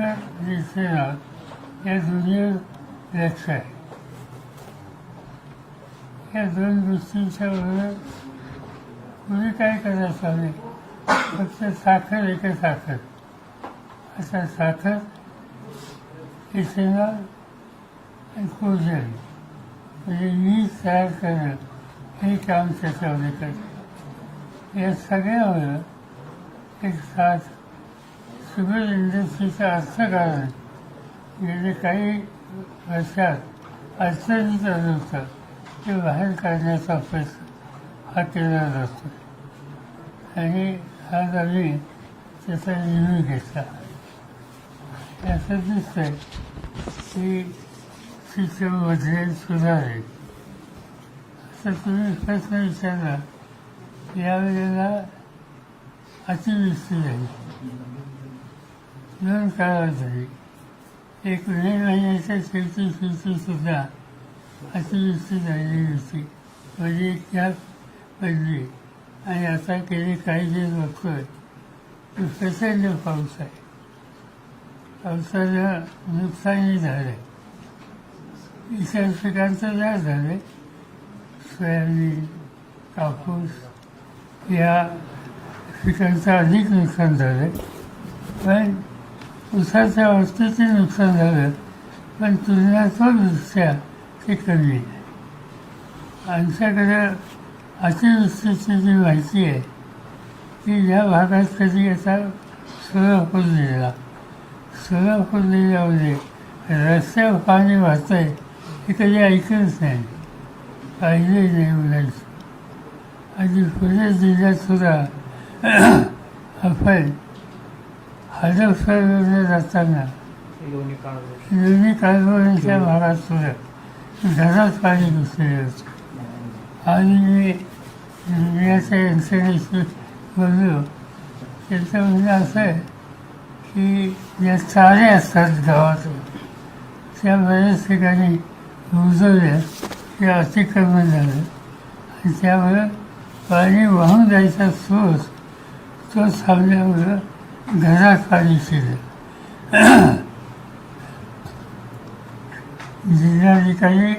तर दिसेना या दोन्ही लक्ष आहे या दोन गोष्टींच्या बरोबर कुणी काय करायचं नाही फक्त साखर एक साखर असा साखर इथेनॉल आणि कोजन म्हणजे वीज तयार करणं हे काम त्याच्यामध्ये करतं या सगळ्यामुळं एक साथ शुगर इंडस्ट्रीचं अर्थकारण गेले काही वर्षात अडचणीत आलं ते बाहेर काढण्याचा प्रयत्न हा केला जातो आणि आज आम्ही त्याचा निर्णय घेतला. असं दिसतंय की शिक्षणमध्ये सुधारेल असं तुम्ही प्रश्न विचारला यावेळेला अतिवृष्टी झाली. दोन काळात झाली एक मे महिन्याच्या शेवटी शेवटी सुद्धा अतिवृष्टी झालेली होती म्हणजे त्यात पडली आणि आता गेले काही दिवस बघतोय प्रचंड पाऊस आहे. पावसाचं नुकसानही झालं इतर पिकांचं काय झालं सोयाबीन कापूस या पिकांचं अधिक नुकसान झालं पण उसाच्या अवस्थेचे नुकसान झालं पण तुलनात्मकदृष्ट्या ते कमी आहे आमच्याकडं अतिवृष्टीची जी माहिती आहे ती या भागात कधी आता सोलापूरला सोलापूरल्यामध्ये रस्त्यावर पाणी वाहतं आहे हे कधी ऐकलंच नाही. पाहिले नाही मुलांची. आणि पुणे जिल्ह्यात सुद्धा आपण हडपसरला जाताना दोन्ही कालवणीच्या भागात सुद्धा घरात पाणी घुसलेलं होतं आणि मी दुनियाच्या यंत्रणेशी बोललो. त्यांचं म्हणणं असं आहे की ज्या चाळे असतात गावात त्या बऱ्याच ठिकाणी रुजवल्या त्या अतिक्रमण झालं. आणि त्यामुळं पाणी वाहून जायचा स्रोत तो थांबल्यामुळं घरात पाणी जिल्हाधिकारी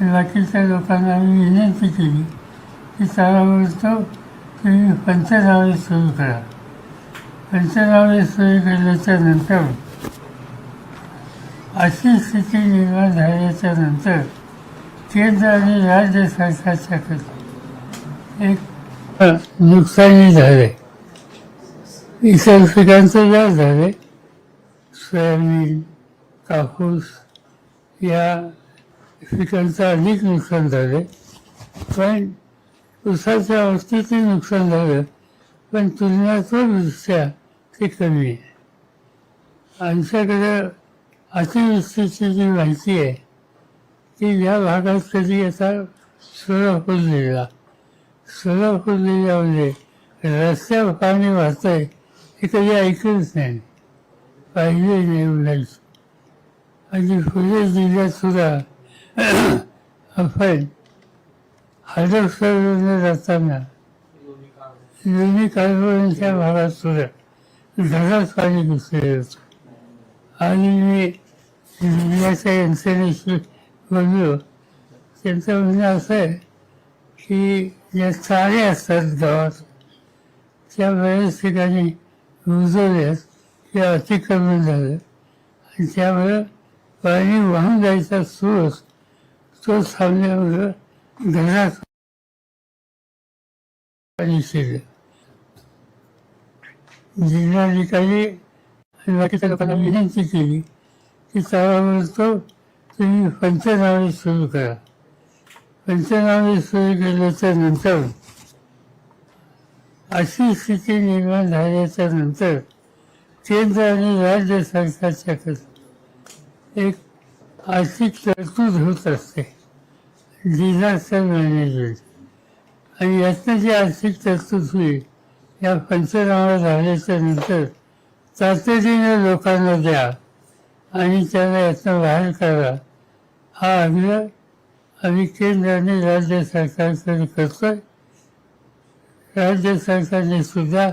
बाकीच्या लोकांना आम्ही विनंती केली की तारावरतो तुम्ही पंचनामे सुरू करा. पंचनामे सुरू केल्याच्यानंतर अशी स्थिती निर्माण झाल्याच्यानंतर केंद्र आणि राज्य सरकारच्या एक नुकसानी झाले इतर पिकांचं जास्त झाले सोयाबीन कापूस या पिकांचं अधिक नुकसान झालं पण ऊसाच्या बाबतीतही नुकसान झालं पण तुलनात्मकदृष्ट्या ते कमी आहे. आमच्याकडं अतिवृष्टीची जी माहिती आहे ती या भागात कधी आता सोलापूर जिल्हा सोलापूर जिल्ह्यामध्ये रस्त्या पाणी वाहतं आहे हे कधी ऐकलंच नाही पाहिजे नाही मुलांचं आणि पुणे जिल्ह्यात सुद्धा आपण हडपसरला जाताना लोणी कालवणीच्या भागात सुद्धा पाणी घुसलेलं होतं आणि मी जिल्ह्याच्या यंत्रणेशी बोललो त्यांचं म्हणणं असं आहे की ज्या चारे असतात गावात त्या बऱ्याच ठिकाणी रुजवल्यात ते अतिक्रमण झालं. आणि त्यामुळं पाणी वाहून जायचा स्रोत तो थांबल्यामुळं घरात पाणी शिरलं. जिल्हाधिकारी आणि बाकीच्या लोकांना विनंती केली की त्यावर तुम्ही पंचनामे सुरू करा. पंचनामे सुरू केल्याच्यानंतर अशी स्थिती निर्माण झाल्याच्यानंतर केंद्र आणि राज्य सरकारच्याकडे एक आर्थिक तरतूद होत असते. Disaster management. आणि यातनं जी आर्थिक तरतूद होईल या पंचनामा झाल्याच्यानंतर तातडीनं लोकांना द्या आणि त्याला यातनं बाहेर करा हा आग्रह आम्ही केंद्र आणि राज्य सरकारकडे करतोय. राज्य सरकारने सुद्धा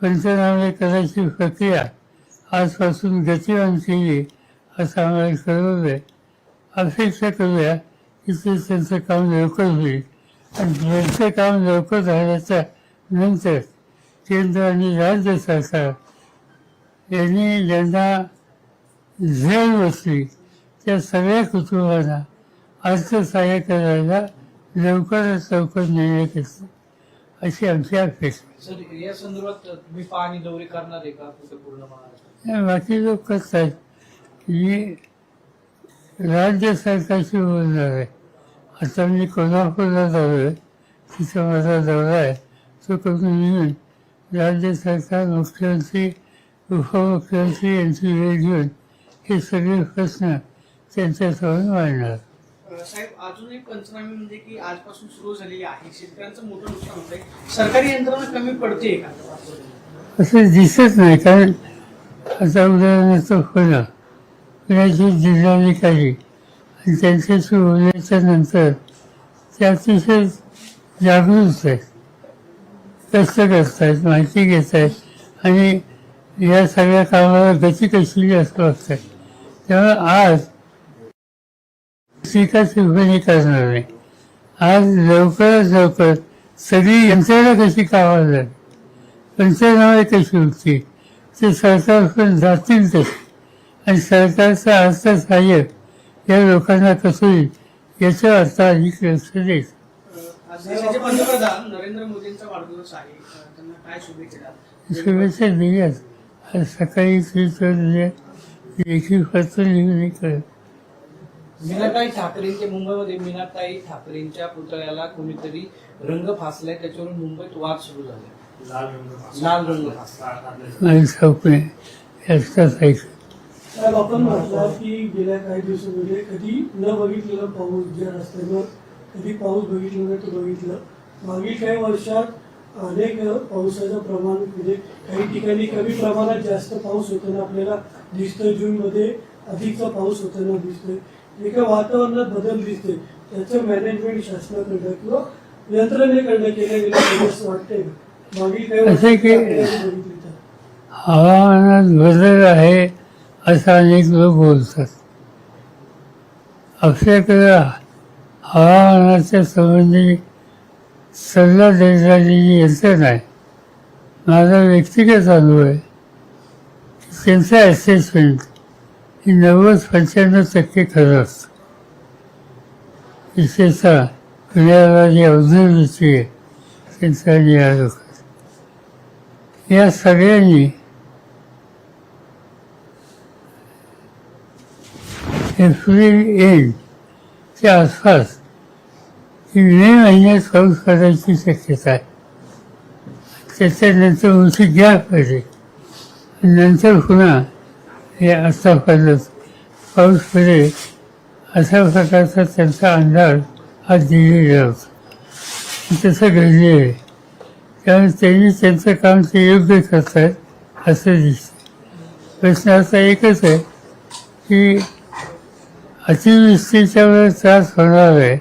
पंचनामे करायची प्रक्रिया आजपासून गतिमान केली असं आम्हाला कळवलं अपेक्षा करूया की ते त्यांचं काम लवकर होईल. आणि त्यांचं काम लवकर झाल्याच्यानंतर केंद्र आणि राज्य सरकार यांनी ज्यांना झेल बसली त्या सगळ्या कुटुंबांना अर्थसहाय्य करायला लवकरात लवकर निर्णय घेतला. अशी आमची अपेक्षा सर या संदर्भात तुम्ही पाहणी दौरे करणार आहे का? कुठे पूर्ण महाराष्ट्रात आणि बाकी लोक करतात मी राज्य सरकारशी बोलणार आहे. आता मी कोल्हापूरला जाऊ आहे. तिथं माझा दौरा आहे. तो करून येऊन राज्य सरकार मुख्यमंत्री उपमुख्यमंत्री यांची वेळ घेऊन हे सगळे प्रश्न त्यांच्यासमोर मांडणार. साहेब अजून एक पंचनामे म्हणजे की आजपासून सुरू झालेली आहे. शेतकऱ्यांचं मोठं नुकसान होत आहे सरकारी यंत्रणा कमी पडते का? असं दिसत नाही कारण आता उदाहरणार्थ पुणं पुण्याची जिल्हाधिकारी आणि त्यांच्याशी बोलण्याच्या नंतर ते अतिशय जागृत आहेत. कष्ट करतायत माहिती घेत आहेत आणि या सगळ्या कामाला गती कशी असं बघतात त्यामुळे आज टीका टिप्पणी करणार नाही आज लवकरात लवकर सगळी यंत्रणा कशी कामाला लागेल पंचनामे कशी होती ते सरकारकडून जातील तसे आणि सरकारचं अर्थसहाय्य या लोकांना कसं होईल याचं अर्थ अधिक लक्ष देत देशाचे पंतप्रधान नरेंद्र मोदींचा वाढदिवस आहे. त्यांना काय शुभेच्छा शुभेच्छा दिल्यात आज सकाळी लेखी पत्र लिहून मीनाताई ठाकरेंच्या मुंबईमध्ये मीनाताई ठाकरेंच्या पुतळ्याला कोणीतरी रंग फासलाय त्याच्यावरून मुंबईत वाद सुरू झाले. लाल रंग फासला. याचाच ऐकलं साहेब आपण म्हटलं की गेल्या काही दिवसामध्ये कधी न बघितलेलं पाऊस ज्या रस्त्यावर कधी पाऊस बघितलं नाही तो बघितलं. मागील काही वर्षात अनेक पावसाचं प्रमाण म्हणजे काही ठिकाणी कमी प्रमाणात जास्त पाऊस होताना आपल्याला दिसतोय जूनमध्ये अधिकचा पाऊस होताना दिसतोय. एका वातावरणात बदल दिसतोय. त्याचं मॅनेजमेंट शासनाकडनं किंवा यंत्रणेकडनं केलं गेलं असं? मागील काही तर हवामानात बदल आहे असं अनेक लोक बोलतात. आपल्याकडे हवामानाच्या संबंधी सल्ला देणारी यंत्रणा आहे माझा व्यक्तिगत अनुभव आहे त्यांचं असेसमेंट हे नव्वद पंच्याण्णव टक्के खरं असतं विशेषतः पुण्याला जी अवधूत आहे. त्यांचा निरालोक या सगळ्यांनी एप्रिल एंडच्या आसपास ही मे महिन्यात पाऊस पडायची शक्यता आहे. त्याच्यानंतर उंची गॅप पाहिजे नंतर पुन्हा हे असं पडलं पाऊस पडेल अशा प्रकारचा त्यांचा अंदाज हा दिलेला होता तसं घडले आहे. कारण त्यांनी त्यांचं काम ते योग्य करतात असं दिसतं. प्रश्न असा एकच आहे की अतिवृष्टीच्या वेळेस त्रास होणार आहे.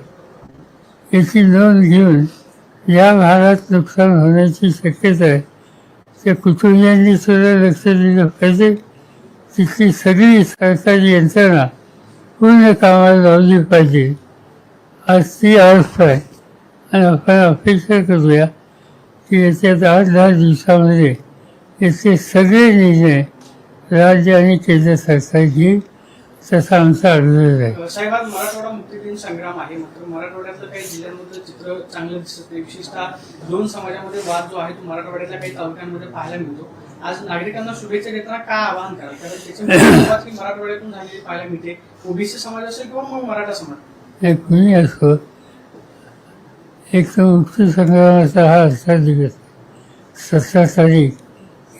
याची नोंद घेऊन या भागात नुकसान होण्याची शक्यता आहे. त्या कुटुंबियांनी सुद्धा लक्ष दिलं पाहिजे. तिथली सगळी सरकारी यंत्रणा पूर्ण कामाला लावली पाहिजे. आज ती अवस्था आहे. आणि आपण अपेक्षा करूया की याच्यात आठ दहा दिवसामध्ये याचे सगळे निर्णय राज्य आणि केंद्र सरकार घेईल तसा आमचा अनुरोध आहे. साहेब आज मराठवाडा मुक्ती संग्राम आहे. मात्र मराठवाड्यातलं काही जिल्ह्यांमध्ये चित्र चांगलं दिसत नाही. विशेषतः दोन समाजामध्ये वाद जो आहे तो मराठवाड्यातल्या काही तालुक्यांमध्ये पाहायला मिळतो. आज नागरिकांना शुभेच्छा देताना काय आवाहन कराल? कारण त्याची सुरुवात ही मराठवाड्यातून झालेली पाहायला मिळते. ओबीसी समाज असेल किंवा मग मराठा समाज? हे कुणी असो. एक तर मुक्ती संग्रामाचा हा असा दिवस सतरा तारीख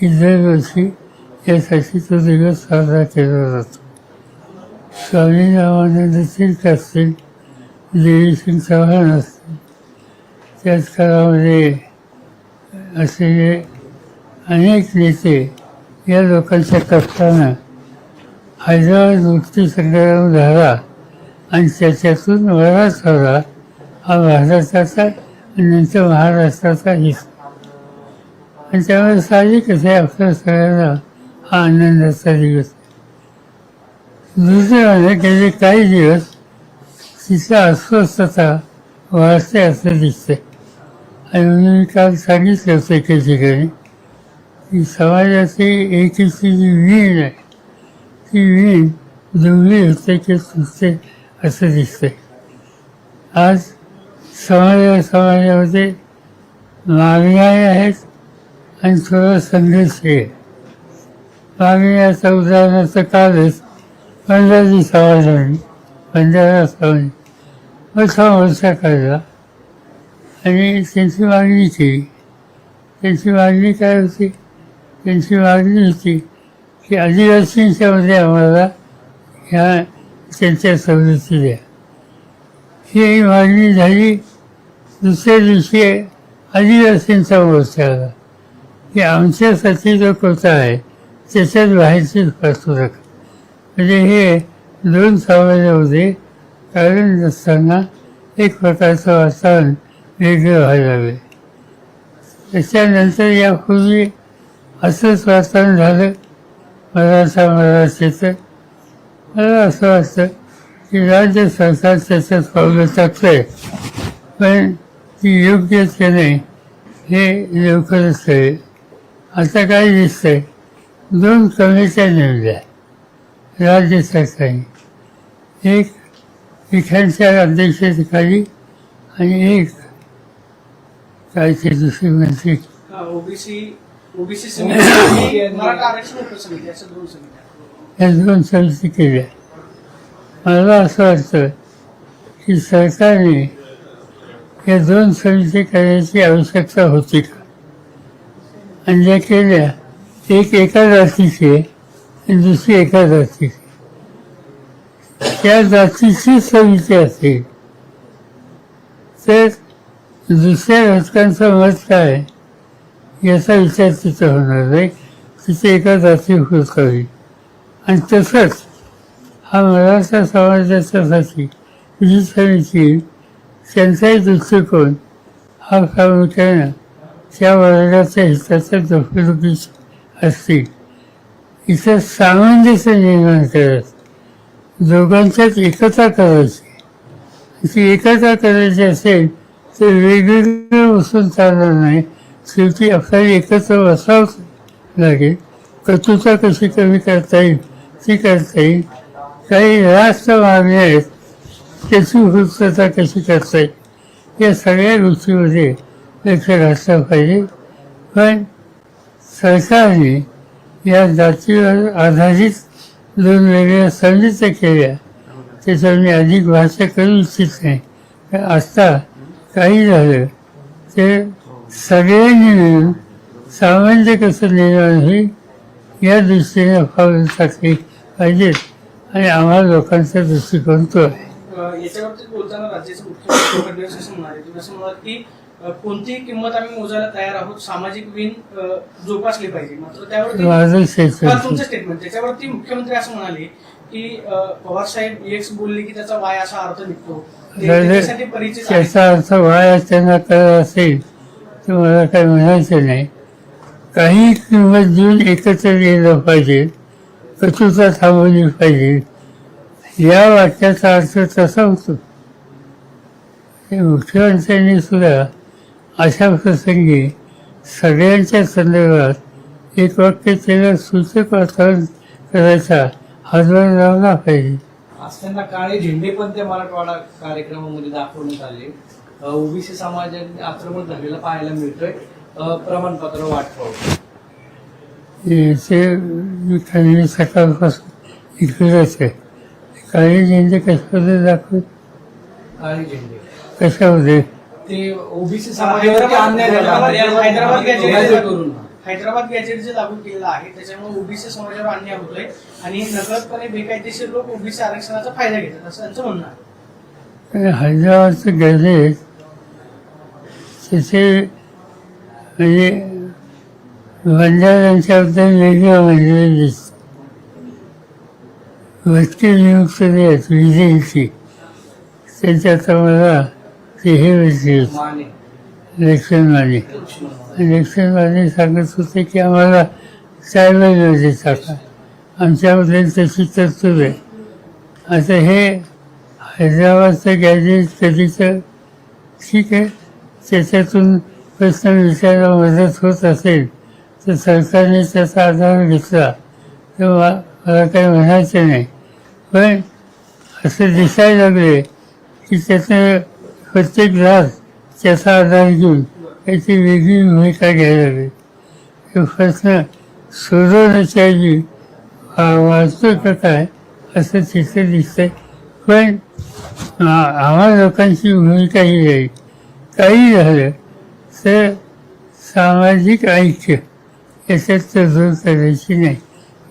ही दरवर्षी यासाठी तो दिवस साजरा केला जातो. स्वामी रामानंद तीर्थ असतील देवीसिंग चव्हाण असतील. त्याच काळामध्ये असलेले अनेक नेते या लोकांच्या कष्टानं हैदराबाद मुक्ती संग्राम झाला आणि त्याच्यातून मराठवाडा हा भारताचा आणि नंतर महाराष्ट्राचा हिस्सा. आणि त्यामुळे साहजिकच आहे आपल्या सगळ्यांना हा आनंदाचा दिवस. दुसरं म्हणजे गेले काही दिवस तिचा अस्वस्थता वाढते असं दिसते आणि मी काल सांगितलं होतं एके ठिकाणी की समाजाची एकीची जी वीण आहे ती वीण दुर्गी होते की सुचते असं दिसते आज समाजा समाजामध्ये मागण्याही आहेत आणि थोडं संघर्षही आहे. मागण्याचं उदाहरणार्थ कालच पंधराजी समाजाने पंधरा समाज मोठा मोर्चा काढला. आणि त्यांची मागणी केली त्यांची मागणी काय होती? त्यांची मागणी होती की आदिवासींच्यामध्ये आम्हाला ह्या त्यांच्या सवलती द्या. ही मागणी झाली. दुसऱ्या दिवशी आदिवासींचा मोर्चा आला की आमच्यासाठी जो कोटा आहे त्याच्यात बाहेरचीच पाठवू नका म्हणजे हे दोन समाजामध्ये कारण नसताना एक प्रकारचं वातावरण वेगळं व्हायला लागले. त्याच्यानंतर यापूर्वी असेच वातावरण झालं. मराठा मराठीचे मला असं वाटतं की राज्य सरकार त्याच्यात पावलं टाकतंय पण ती योग्य की नाही हे लवकरच कळेल आता काय दिसतंय दोन कमिट्या नेमल्या राज्य सरकारने. एक विखांच्या अध्यक्षतेखाली आणि एक काय ते दुसरी मंत्री. ओबीसी ओबीसी समिती मराठा आरक्षण उपसमिती अशा दोन समित्या. या दोन समिती केल्या. मला असं वाटतं की सरकारने या दोन समिती करण्याची आवश्यकता होती का? आणि ज्या केल्या एक एका जातीची आहे आणि दुसरी एका जातीची. त्या जातीची समिती असेल तर दुसऱ्या घटकांचं मत काय? आहे याचा विचार तिथं होणार नाही. तिथे एका जाती होत हवी आणि तसंच हा मराठा समाजाच्यासाठी जी त्यांचाही दृष्टिकोन हा प्रामुख्यानं त्या वर्गाच्या हिताच्या जपणुकीच असतील. इथं सामंजस्य निर्माण करत दोघांच्यात एकता करायची. ती एकता करायची असेल तर वेगवेगळं बसून चालणार नाही. शेवटी आपल्याला एकत्र बसावंच लागेल. कटुता कशी कमी करता येईल ती करता येईल. काही रास्त मागण्या आहेत त्याची वृत्तता कशी करता येईल? या सगळ्या गोष्टीमध्ये लक्ष घातलं पाहिजे. पण सरकारने या जातीवर आधारित दोन वेगळ्या समित्या केल्या. त्याच्यावर मी अधिक भाषा करू इच्छित नाही. आत्ता आता काही झालं ते सगळ्यांनी मिळून सामान्य कसं निर्माण होईल या दृष्टीने पावलं टाकली पाहिजेत आणि आम्हाला लोकांचा दृष्टिकोन तो आहे. अ, याच्यावरती बोलताना राज्याचे मुख्यमंत्री फडणवीस असं म्हणाले. तुम्ही असं म्हणाल की कोणतीही किंमत आम्ही मोजायला तयार आहोत सामाजिक वीण जोपासली पाहिजे. मात्र क्षेत्र तुमचं स्टेटमेंट त्याच्यावरती मुख्यमंत्री असं म्हणाले की पवार साहेब एक्स बोलले की त्याचा वाय असा अर्थ निघतो. त्याचा अर्थ वाया त्यांना कळत असेल. तर मला काही म्हणायचं नाही काही किंमत देऊन एकत्र येणं पाहिजे कचुता थांबवली पाहिजे या वाक्याचा अर्थ तसा होतो. मुख्यमंत्र्यांनी सुद्धा अशा प्रसंगी सगळ्यांच्या संदर्भात एक वाक्य त्याला सूचक वातावरण करायचा हातभार लावला पाहिजे. आज त्यांना काळे झेंडे पण त्या मराठवाडा कार्यक्रमामध्ये दाखवण्यात आले. ओबीसी समाजाने आक्रमण झालेलं पाहायला मिळतोय. प्रमाणपत्र मी खाली सकाळपासून इकडेच आहे काही झेंडे कशामध्ये दाखवत? काळे झेंडे. कशामध्ये ते ओबीसी समाजावरती अन्याय झाला. हैदराबाद करून हैदराबाद गॅजेट जे लागू केलेलं आहे. त्याच्यामुळे ओबीसी समाजावर अन्याय होतोय. आणि नकळतपणे बेकायदेशीर लोक ओबीसी आरक्षणाचा फायदा घेतात. असं त्यांचं म्हणणं आहे. आणि हैदराबादचं गॅजेट तिथे म्हणजे बंजाऱ्यांच्याबद्दल वेगळं म्हणजे दिसतं. वस्ती नियुक्त आहेत विजयीची त्यांच्यात मला ते हे भेटले माने इलेक्शनमध्ये सांगत होते की आम्हाला सायबरमध्ये टाका आमच्याबद्दल तशी तरतूद आहे. आता हे हैदराबादचं गॅजेट कधीचं ठीक आहे. त्याच्यातून प्रश्न विचारायला मदत होत असेल तर सरकारने त्याचा आधार घेतला. तर मा- मला काही म्हणायचं नाही. पण असं दिसायला लागले की त्याचं प्रत्येक ग्रास त्याचा आधार घेऊन त्याची वेगळी भूमिका घ्यायला लागली. हे प्रश्न सोडवण्याच्या ऐवजी वाचतो का काय असं तिथं दिसतंय. पण आम्हा लोकांची भूमिका ही आहे. काही झालं तर सामाजिक ऐक्य याच्यात तरतूद करायची नाही.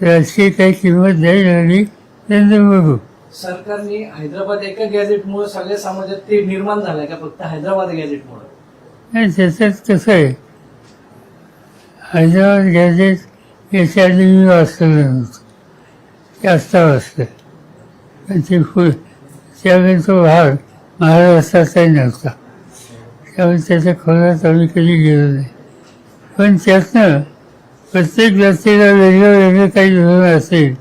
राजकीय काही किंमत द्यायला लागली तर बघू. सरकारने हैदराबाद एका गॅझेटमुळे सगळ्या समाजात ते निर्माण झालंय का फक्त हैदराबाद गॅझेटमुळे? नाही त्याच्यात कसं आहे? हैदराबाद गॅजेट याच्या आधी मी वाचलेलं नव्हतं. जास्त वाचलं. ते फुल त्यावेळी तो भाग महाराष्ट्राचाही नव्हता. त्यामुळे त्याच्या खोलात आम्ही कधी गेलो नाही पण त्यातनं प्रत्येक जातीला वेगळं वेगळं काही धोरण असेल.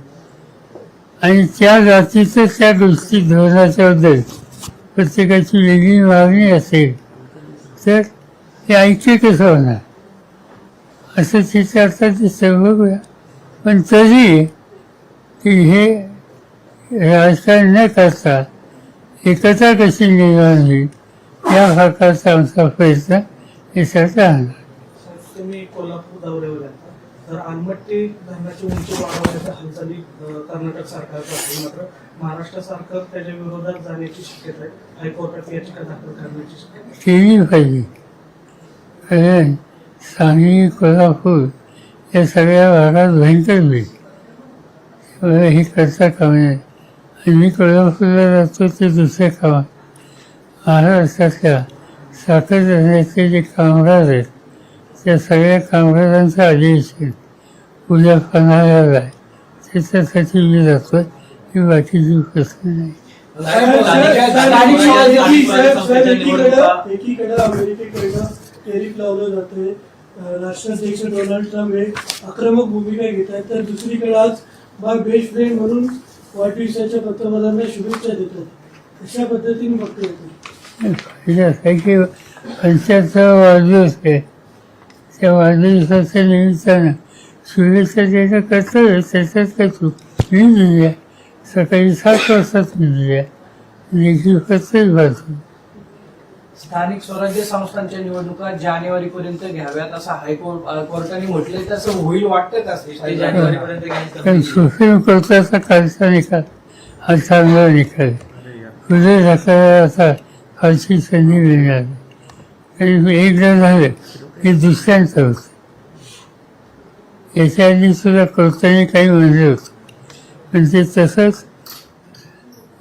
आणि त्या जातीचं त्या गोष्टी धोरणाच्याबद्दल प्रत्येकाची वेगळी मागणी असेल तर हे ऐक्य कसं होणार? असं तिथे आता ते सर्व पण तरी की हे राजकारण न करता एकता कशी निर्माण होईल या प्रकारचा आमचा प्रयत्न याच्यात राहणार. तुम्ही कोल्हापूर दौऱ्यावर येता तर आलमट्टी धरणाची उंची वाढवण्याच्या हालचाली अं, कर्नाटक सरकारचं आहे मात्र. महाराष्ट्र सरकार त्याच्या विरोधात जाण्याची शक्यता आहे. हायकोर्टात याचिका दाखल करण्याची शक्यता आहे. केली पाहिजे. कारण सांगली कोल्हापूर या सगळ्या भागात भयंकर होईल हे करता कामा मी कोल्हापूरला जातो ते दुसऱ्या कामात महाराष्ट्रातल्या साखर धरण्याचे जे कामगार आहेत त्या सगळ्या कामगारांचं अधिवेशन उद्या पन्हाळ्याला आहे त्याच्यासाठी मी जातो ही बाकीची प्रश्न नाही स्थानिक अमेरिकेकडनं टेरिफ लावलं जातंय राष्ट्राध्यक्ष डोनाल्ड ट्रम्प हे आक्रमक भूमिका घेत आहेत तर दुसरीकडे आज माय बेस्ट फ्रेंड म्हणून वाढदिवसाच्या पंतप्रधानांना शुभेच्छा अशा पद्धतीने बघतो येतो त्याच्यासाठी वाढदिवस आहे. त्या वाढदिवसाच्या निमित्तानं शुभेच्छा द्यायचं कर्तव्य त्याच्यात काय चूक मी दिली सकाळी सात वाजताच मी दिली आहे लेखी स्थानिक स्वराज्य संस्थांच्या निवडणुका जानेवारी पर्यंत घ्याव्यात असं हायकोर्ट कोर्टाने म्हटलंय. तसं होईल वाटतं का? ते जानेवारीपर्यंत घ्यायचं सुप्रीम कोर्टाचा कालचा निकाल हा चांगला निकाल. पुढे ढकलायला आता फारशी संधी मिळणार एकदा झालं की दुसऱ्यांचं होतं. याच्या आधी सुद्धा कोर्टाने काही म्हणलं होतं. पण ते तसंच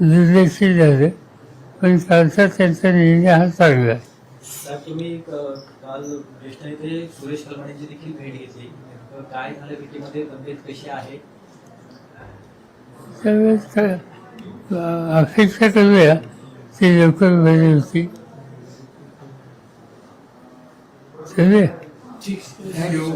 दुर्लक्षित झालं. पण कालचा त्यांचा निर्णय हा चांगला आहे. तर तुम्ही काल ज्येष्ठ नेते सुरेश कलमाडींची देखील भेट घेतली. तर काय झालं? भेटीमध्ये तब्येत कशी आहे? त्यावेळेस काय अ- अपेक्षा करूया ती लवकर बरी होती. चालेल ठीक थँक्यू